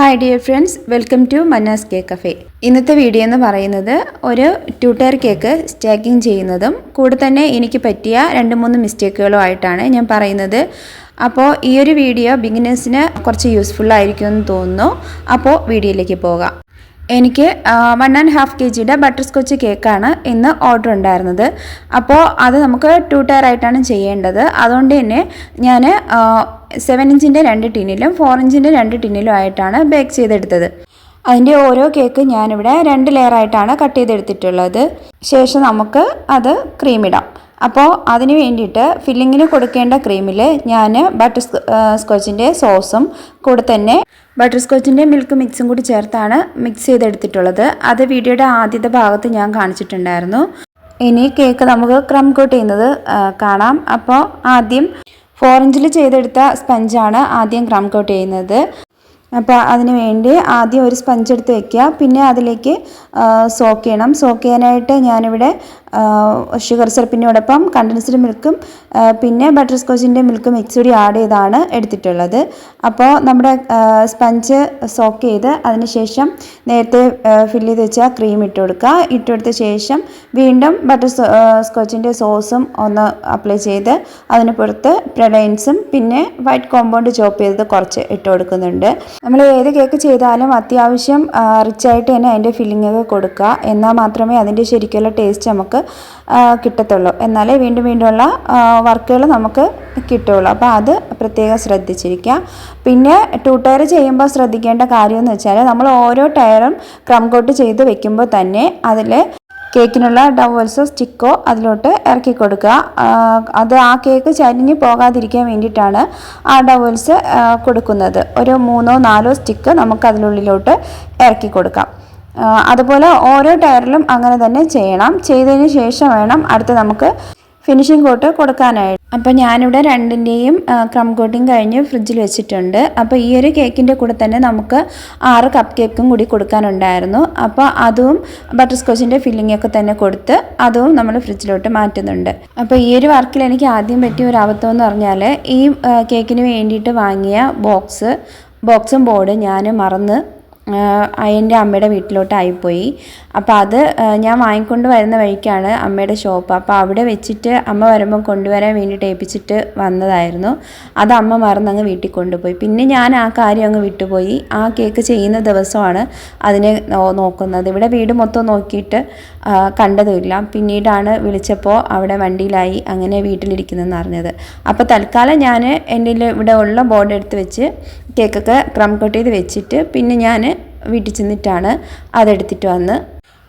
Hi dear friends welcome to Mannas cake cafe ഇന്നത്തെ video എന്ന് പറയുന്നത് ഒരു ട്യൂട്ടർ കേക്ക് സ്റ്റാക്കിംഗ് ചെയ്യുന്നതും കൂടെ തന്നെ എനിക്ക് പറ്റിയ രണ്ട് മൂന്ന് മിസ്റ്റേക്കുകളും ആയിട്ടാണ് ഞാൻ പറയുന്നത്. അപ്പോൾ ഈ ഒരു വീഡിയോ ബിഗിനേഴ്സിന് കുറച്ച് യൂസ്ഫുൾ ആയിരിക്കും എന്ന് തോന്നുന്നു. അപ്പോൾ വീഡിയോയിലേക്ക് പോകാം. എനിക്ക് വൺ ആൻഡ് ഹാഫ് കെ ജിയുടെ ബട്ടർ സ്കോച്ച് കേക്കാണ് ഇന്ന് ഓർഡർ ഉണ്ടായിരുന്നത്. അപ്പോൾ അത് നമുക്ക് ടു ടയർ ആയിട്ടാണ് ചെയ്യേണ്ടത്. അതുകൊണ്ട് തന്നെ ഞാൻ സെവൻ ഇഞ്ചിന്റെ രണ്ട് ടിന്നിലും ഫോർ ഇഞ്ചിന്റെ രണ്ട് ടിന്നിലും ആയിട്ടാണ് ബേക്ക് ചെയ്തെടുത്തത്. അതിന്റെ ഓരോ കേക്ക് ഞാനിവിടെ രണ്ട് ലെയർ ആയിട്ടാണ് കട്ട് ചെയ്തെടുത്തിട്ടുള്ളത്. ശേഷം നമുക്ക് അത് ക്രീമിടാം അപ്പോൾ അതിന് വേണ്ടിയിട്ട് ഫില്ലിങ്ങിന് കൊടുക്കേണ്ട ക്രീമിൽ ഞാൻ ബട്ടർ സ്കോച്ചിന്റെ സോസും കൂടെ തന്നെ ബട്ടർ സ്കോച്ചിന്റെ മിൽക്ക് മിക്സും കൂടി ചേർത്താണ് മിക്സ് ചെയ്തെടുത്തിട്ടുള്ളത്. അത് വീഡിയോയുടെ ആദ്യത്തെ ഭാഗത്ത് ഞാൻ കാണിച്ചിട്ടുണ്ടായിരുന്നു. ഇനി കേക്ക് നമുക്ക് ക്രം കോട്ട് ചെയ്യുന്നത് കാണാം. അപ്പോൾ ആദ്യം ഫോർ ഇഞ്ചിൽ ചെയ്തെടുത്ത സ്പഞ്ചാണ് ആദ്യം ക്രം കോട്ട് ചെയ്യുന്നത്. അപ്പോൾ അതിന് വേണ്ടി ആദ്യം ഒരു സ്പഞ്ച് എടുത്ത് വെക്കുക. പിന്നെ അതിലേക്ക് സോക്ക് ചെയ്യണം. സോക്ക് ചെയ്യാനായിട്ട് ഞാനിവിടെ ഷുഗർ സിറപ്പിനോടൊപ്പം കണ്ടൻസ്ഡ് മിൽക്കും പിന്നെ ബട്ടർ സ്കോച്ചിന്റെ മിൽക്കും മിക്സ് കൂടി ആഡ് ചെയ്താണ് എടുത്തിട്ടുള്ളത്. അപ്പോൾ നമ്മുടെ സ്പഞ്ച് സോക്ക് ചെയ്ത് അതിനുശേഷം നേരത്തെ ഫില്ല് ചെയ്ത് വെച്ച ക്രീം ഇട്ട് കൊടുക്കുക. ഇട്ട് കൊടുത്ത ശേഷം വീണ്ടും ബട്ടർ സ്കോച്ചിന്റെ സോസും ഒന്ന് അപ്ലൈ ചെയ്ത് അതിന് പുറത്ത് പ്രഡൈൻസും പിന്നെ വൈറ്റ് കോമ്പൗണ്ട് ചോപ്പ് ചെയ്തത് കുറച്ച് ഇട്ട് കൊടുക്കുന്നുണ്ട്. നമ്മൾ ഏത് കേക്ക് ചെയ്താലും അത്യാവശ്യം റിച്ചായിട്ട് തന്നെ അതിന്റെ ഫില്ലിംഗ് കൊടുക്കുക. എന്നാൽ മാത്രമേ അതിന്റെ ശരിക്കുള്ള ടേസ്റ്റ് നമുക്ക് കിട്ടത്തുള്ളൂ. എന്നാലേ വീണ്ടും വീണ്ടുമുള്ള വർക്കുകൾ നമുക്ക് കിട്ടുള്ളൂ അപ്പോൾ അത് പ്രത്യേകം ശ്രദ്ധിച്ചിരിക്കുക. പിന്നെ ടു ടയർ ചെയ്യുമ്പോൾ ശ്രദ്ധിക്കേണ്ട കാര്യം എന്ന് വെച്ചാൽ നമ്മൾ ഓരോ ടയറും ക്രം കോട്ട് ചെയ്ത് വെക്കുമ്പോൾ തന്നെ അതിൽ കേക്കിനുള്ള ഡവൽസോ സ്റ്റിക്കോ അതിലോട്ട് ഇറക്കി കൊടുക്കുക. അത് ആ കേക്ക് ചരിഞ്ഞ് പോകാതിരിക്കാൻ വേണ്ടിയിട്ടാണ് ആ ഡവൽസ് കൊടുക്കുന്നത്. ഒരു മൂന്നോ നാലോ സ്റ്റിക്ക് നമുക്ക് അതിനുള്ളിലോട്ട് ഇറക്കി കൊടുക്കാം. അതുപോലെ ഓരോ ടയറിലും അങ്ങനെ തന്നെ ചെയ്യണം. ചെയ്തതിന് ശേഷം വേണം അടുത്ത് നമുക്ക് ഫിനിഷിംഗ് കോട്ട് കൊടുക്കാനായിട്ട്. അപ്പോൾ ഞാനിവിടെ രണ്ടിന്റെയും ക്രം കോട്ടിങ് കഴിഞ്ഞ് ഫ്രിഡ്ജിൽ വെച്ചിട്ടുണ്ട്. അപ്പോൾ ഈ ഒരു കേക്കിന്റെ കൂടെ തന്നെ നമുക്ക് ആറ് കപ്പ് കേക്കും കൂടി കൊടുക്കാനുണ്ടായിരുന്നു. അപ്പോൾ അതും ബട്ടർ സ്കോച്ചിന്റെ ഫില്ലിംഗ് ഒക്കെ തന്നെ കൊടുത്ത് അതും നമ്മൾ ഫ്രിഡ്ജിലോട്ട് മാറ്റുന്നുണ്ട്. അപ്പോൾ ഈ ഒരു വർക്കിൽ എനിക്ക് ആദ്യം പറ്റിയ ഒരു അബദ്ധം എന്ന് പറഞ്ഞാൽ ഈ കേക്കിന് വേണ്ടിയിട്ട് വാങ്ങിയ ബോക്സ് ബോക്സും ബോർഡും ഞാൻ മറന്ന് എന്റെ അമ്മയുടെ വീട്ടിലോട്ടായിപ്പോയി. അപ്പോൾ അത് ഞാൻ വാങ്ങിക്കൊണ്ട് വരുന്ന വഴിക്കാണ് അമ്മയുടെ ഷോപ്പ്. അപ്പോൾ അവിടെ വെച്ചിട്ട് അമ്മ വരുമ്പോൾ കൊണ്ടുവരാൻ വേണ്ടി ടേപ്പിച്ചിട്ട് വന്നതായിരുന്നു. അത് അമ്മ മറന്നങ്ങ് വീട്ടിൽ കൊണ്ടുപോയി. പിന്നെ ഞാൻ ആ കാര്യം അങ്ങ് വിട്ടുപോയി. ആ കേക്ക് ചെയ്യുന്ന ദിവസമാണ് അതിനെ നോക്കുന്നത്. ഇവിടെ വീട് മൊത്തം നോക്കിയിട്ട് കണ്ടതുമില്ല. പിന്നീടാണ് വിളിച്ചപ്പോൾ അവിടെ വണ്ടിയിലായി അങ്ങനെ വീട്ടിലിരിക്കുന്നതെന്ന് അറിഞ്ഞത്. അപ്പോൾ തൽക്കാലം ഞാൻ എന്റെ ഇവിടെ ഉള്ള ബോർഡ് എടുത്ത് വെച്ച് കേക്കൊക്കെ ക്രം കട്ട് ചെയ്ത് വെച്ചിട്ട് പിന്നെ ഞാൻ വീട്ടിൽ ചെന്നിട്ടാണ് അതെടുത്തിട്ട് വന്ന്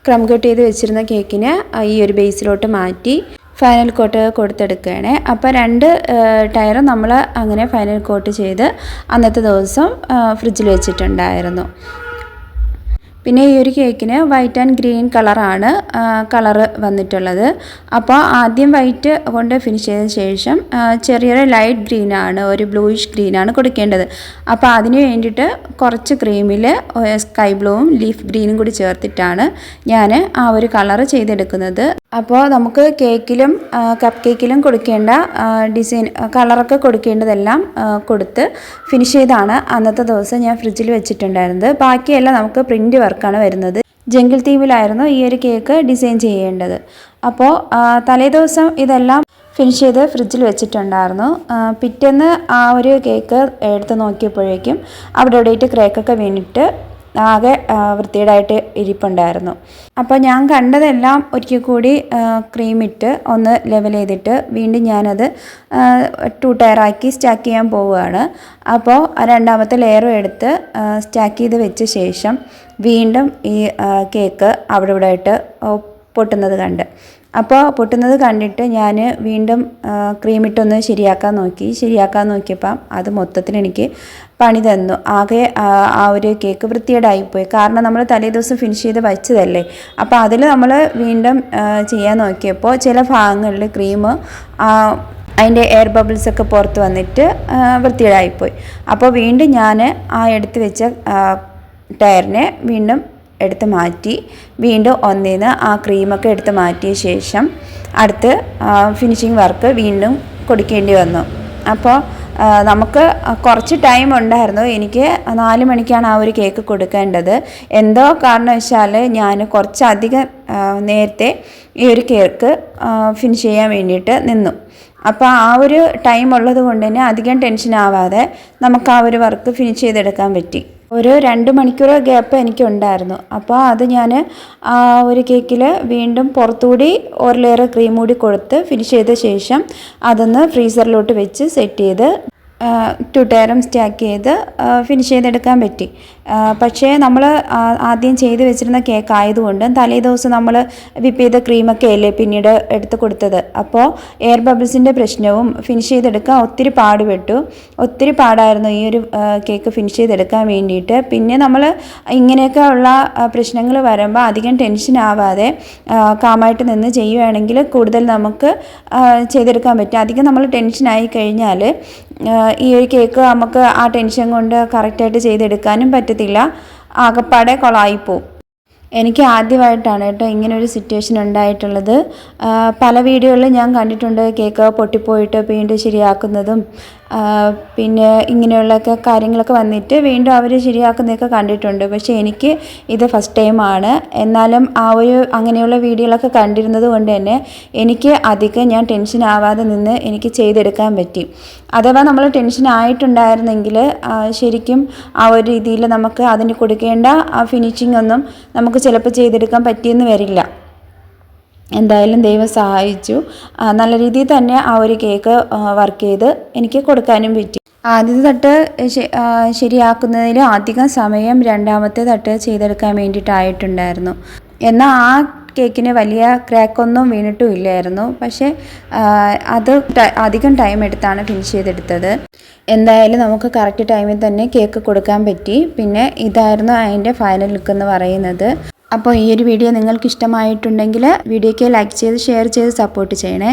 ക്രം കട്ട് ചെയ്ത് വെച്ചിരുന്ന കേക്കിനെ ഈ ഒരു ബേസിലോട്ട് മാറ്റി ഫൈനൽ കോട്ട് കൊടുത്തെടുക്കുകയാണ്. അപ്പോൾ രണ്ട് ടയറും നമ്മൾ അങ്ങനെ ഫൈനൽ കോട്ട് ചെയ്ത് അന്നത്തെ ദിവസം ഫ്രിഡ്ജിൽ വെച്ചിട്ടുണ്ടായിരുന്നു. പിന്നെ ഈ ഒരു കേക്കിന് വൈറ്റ് ആൻഡ് ഗ്രീൻ കളറാണ് കളറ് വന്നിട്ടുള്ളത്. അപ്പോൾ ആദ്യം വൈറ്റ് കൊണ്ട് ഫിനിഷ് ചെയ്ത ശേഷം ചെറിയൊരു ലൈറ്റ് ഗ്രീനാണ് ഒരു ബ്ലൂയിഷ് ഗ്രീനാണ് കൊടുക്കേണ്ടത്. അപ്പോൾ അതിന് വേണ്ടിയിട്ട് കുറച്ച് ക്രീമിൽ സ്കൈ ബ്ലൂവും ലീഫ് ഗ്രീനും കൂടി ചേർത്തിട്ടാണ് ഞാൻ ആ ഒരു കളറ് ചെയ്തെടുക്കുന്നത്. അപ്പോൾ നമുക്ക് കേക്കിലും കപ്പ് കേക്കിലും കൊടുക്കേണ്ട ഡിസൈൻ കളറൊക്കെ കൊടുക്കേണ്ടതെല്ലാം കൊടുത്ത് ഫിനിഷ് ചെയ്താണ് അന്നത്തെ ദിവസം ഞാൻ ഫ്രിഡ്ജിൽ വെച്ചിട്ടുണ്ടായിരുന്നത്. ബാക്കിയെല്ലാം നമുക്ക് പ്രിന്റ് വർക്കാണ് വരുന്നത്. ജംഗിൾ തീമിലായിരുന്നു ഈ ഒരു കേക്ക് ഡിസൈൻ ചെയ്യേണ്ടത്. അപ്പോൾ തലേദിവസം ഇതെല്ലാം ഫിനിഷ് ചെയ്ത് ഫ്രിഡ്ജിൽ വെച്ചിട്ടുണ്ടായിരുന്നു. പിറ്റേന്ന് ആ ഒരു കേക്ക് എടുത്ത് നോക്കിയപ്പോഴേക്കും അവിടെ ഇവിടെയായിട്ട് ക്രേക്കൊക്കെ വീണിട്ട് ആകെ വൃത്തികേടായിട്ട് ഇരിപ്പുണ്ടായിരുന്നു. അപ്പോൾ ഞാൻ കണ്ടതെല്ലാം ഒരിക്കൽ കൂടി ക്രീമിട്ട് ഒന്ന് ലെവൽ ചെയ്തിട്ട് വീണ്ടും ഞാനത് ടു ടയറാക്കി സ്റ്റാക്ക് ചെയ്യാൻ പോവുകയാണ്. അപ്പോൾ രണ്ടാമത്തെ ലെയറും എടുത്ത് സ്റ്റാക്ക് ചെയ്ത് വെച്ച ശേഷം വീണ്ടും ഈ കേക്ക് അവിടെ ഇവിടെ ആയിട്ട് പൊട്ടുന്നത് കണ്ട്. അപ്പോൾ പൊട്ടുന്നത് കണ്ടിട്ട് ഞാൻ വീണ്ടും ക്രീമിട്ടൊന്ന് ശരിയാക്കാൻ നോക്കി. ശരിയാക്കാൻ നോക്കിയപ്പം അത് മൊത്തത്തിൽ എനിക്ക് പണി തന്നു. ആകെ ആ, ഒരു കേക്ക് വൃത്തികേടായിപ്പോയി. കാരണം നമ്മൾ തലേ ദിവസം ഫിനിഷ് ചെയ്ത് വച്ചതല്ലേ. അപ്പോൾ അതിൽ നമ്മൾ വീണ്ടും ചെയ്യാൻ നോക്കിയപ്പോൾ ചില ഭാഗങ്ങളിൽ ക്രീം അതിന്റെ എയർ ബബിൾസ് ഒക്കെ പുറത്ത് വന്നിട്ട് വൃത്തിയേടായിപ്പോയി അപ്പോൾ വീണ്ടും ഞാൻ ആ എടുത്ത് വെച്ച ടയറിനെ വീണ്ടും എടുത്ത് മാറ്റി വീണ്ടും ഒന്നിൽ നിന്ന് ആ ക്രീമൊക്കെ എടുത്ത് മാറ്റിയ ശേഷം അടുത്ത് ഫിനിഷിങ് വർക്ക് വീണ്ടും കൊടുക്കേണ്ടി വന്നു. അപ്പോൾ നമുക്ക് കുറച്ച് ടൈം ഉണ്ടായിരുന്നു. എനിക്ക് നാല് മണിക്കാണ് ആ ഒരു കേക്ക് കൊടുക്കേണ്ടത്. എന്തോ കാരണം വെച്ചാൽ ഞാൻ കുറച്ചധികം നേരത്തെ ഈ ഒരു കേക്ക് ഫിനിഷ് ചെയ്യാൻ വേണ്ടിയിട്ട് നിന്നു. അപ്പോൾ ആ ഒരു ടൈം ഉള്ളത് കൊണ്ട് തന്നെ അധികം ടെൻഷൻ ആവാതെ നമുക്ക് ആ ഒരു വർക്ക് ഫിനിഷ് ചെയ്തെടുക്കാൻ പറ്റി. ഒരു രണ്ട് മണിക്കൂർ ഗ്യാപ്പ് എനിക്കുണ്ടായിരുന്നു. അപ്പോൾ അത് ഞാൻ ഒരു കേക്കിൽ വീണ്ടും പുറത്തുകൂടി ഒരു ലെയർ ക്രീം കൂടി കൊടുത്ത് ഫിനിഷ് ചെയ്ത ശേഷം അതൊന്ന് ഫ്രീസറിലോട്ട് വെച്ച് സെറ്റ് ചെയ്ത് ടു ടയറും സ്റ്റാക്ക് ചെയ്ത് ഫിനിഷ് ചെയ്തെടുക്കാൻ പറ്റി. പക്ഷേ നമ്മൾ ആദ്യം ചെയ്ത് വെച്ചിരുന്ന കേക്ക് ആയതുകൊണ്ട് തലേ ദിവസം നമ്മൾ വിപ്പ് ചെയ്ത ക്രീമൊക്കെ അല്ലേ പിന്നീട് എടുത്ത് കൊടുത്തത്. അപ്പോൾ എയർ ബബിൾസിന്റെ പ്രശ്നവും ഫിനിഷ് ചെയ്തെടുക്കാൻ ഒത്തിരി പാടുപെട്ടു. ഒത്തിരി പാടായിരുന്നു ഈ ഒരു കേക്ക് ഫിനിഷ് ചെയ്തെടുക്കാൻ വേണ്ടിയിട്ട്. പിന്നെ നമ്മൾ ഇങ്ങനെയൊക്കെ ഉള്ള പ്രശ്നങ്ങൾ വരുമ്പോൾ അധികം ടെൻഷൻ ആവാതെ കാമായിട്ട് നിന്ന് ചെയ്യുകയാണെങ്കിൽ കൂടുതൽ നമുക്ക് ചെയ്തെടുക്കാൻ പറ്റും. അധികം നമ്മൾ ടെൻഷനായി കഴിഞ്ഞാൽ ഈ ഒരു കേക്ക് നമുക്ക് ആ ടെൻഷൻ കൊണ്ട് കറക്റ്റായിട്ട് ചെയ്തെടുക്കാനും പറ്റത്തില്ല. ആകപ്പാടെ കൊളായിപ്പോവും. എനിക്ക് ആദ്യമായിട്ടാണ് കേട്ടോ ഇങ്ങനെ ഒരു സിറ്റുവേഷൻ ഉണ്ടായിട്ടുള്ളത്. പല വീഡിയോകളിലും ഞാൻ കണ്ടിട്ടുണ്ട് കേക്ക് പൊട്ടിപ്പോയിട്ട് വീണ്ടും ശരിയാക്കുന്നതും. പിന്നെ ഇങ്ങനെയുള്ളൊക്കെ കാര്യങ്ങളൊക്കെ വന്നിട്ട് വീണ്ടും അവർ ശരിയാക്കുന്നതൊക്കെ കണ്ടിട്ടുണ്ട്. പക്ഷേ എനിക്ക് ഇത് ഫസ്റ്റ് ടൈമാണ് എന്നാലും ആ ഒരു അങ്ങനെയുള്ള വീഡിയോകളൊക്കെ കണ്ടിരുന്നത് കൊണ്ട് തന്നെ എനിക്ക് അധികം ഞാൻ ടെൻഷൻ ആവാതെ നിന്ന് എനിക്ക് ചെയ്തെടുക്കാൻ പറ്റി. അഥവാ നമ്മൾ ടെൻഷൻ ആയിട്ടുണ്ടായിരുന്നെങ്കിൽ ശരിക്കും ആ ഒരു രീതിയിൽ നമുക്ക് അതിന് കൊടുക്കേണ്ട ആ ഫിനിഷിംഗ് ഒന്നും നമുക്ക് ചിലപ്പോൾ ചെയ്തെടുക്കാൻ പറ്റിയെന്ന് വരില്ല. എന്തായാലും ദൈവം സഹായിച്ചു. നല്ല രീതിയിൽ തന്നെ ആ ഒരു കേക്ക് വർക്ക് ചെയ്ത് എനിക്ക് കൊടുക്കാനും പറ്റി. ആദ്യത്തെ തട്ട് ശരിയാക്കുന്നതിൽ അധികം സമയം രണ്ടാമത്തെ തട്ട് ചെയ്തെടുക്കാൻ വേണ്ടിയിട്ടായിട്ടുണ്ടായിരുന്നു. എന്നാൽ ആ കേക്കിന് വലിയ ക്രാക്കൊന്നും വീണിട്ടും ഇല്ലായിരുന്നു. പക്ഷേ അത് അധികം ടൈം എടുത്താണ് ഫിനിഷ് ചെയ്തെടുത്തത്. എന്തായാലും നമുക്ക് കറക്റ്റ് ടൈമിൽ തന്നെ കേക്ക് കൊടുക്കാൻ പറ്റി. പിന്നെ ഇതായിരുന്നു അതിന്റെ ഫൈനൽ ലുക്ക് എന്ന് പറയുന്നത്. അപ്പോൾ ഈ ഒരു വീഡിയോ നിങ്ങൾക്ക് ഇഷ്ടമായിട്ടുണ്ടെങ്കിൽ വീഡിയോയ്ക്ക് ലൈക്ക് ചെയ്ത് ഷെയർ ചെയ്ത് സപ്പോർട്ട് ചെയ്യണേ.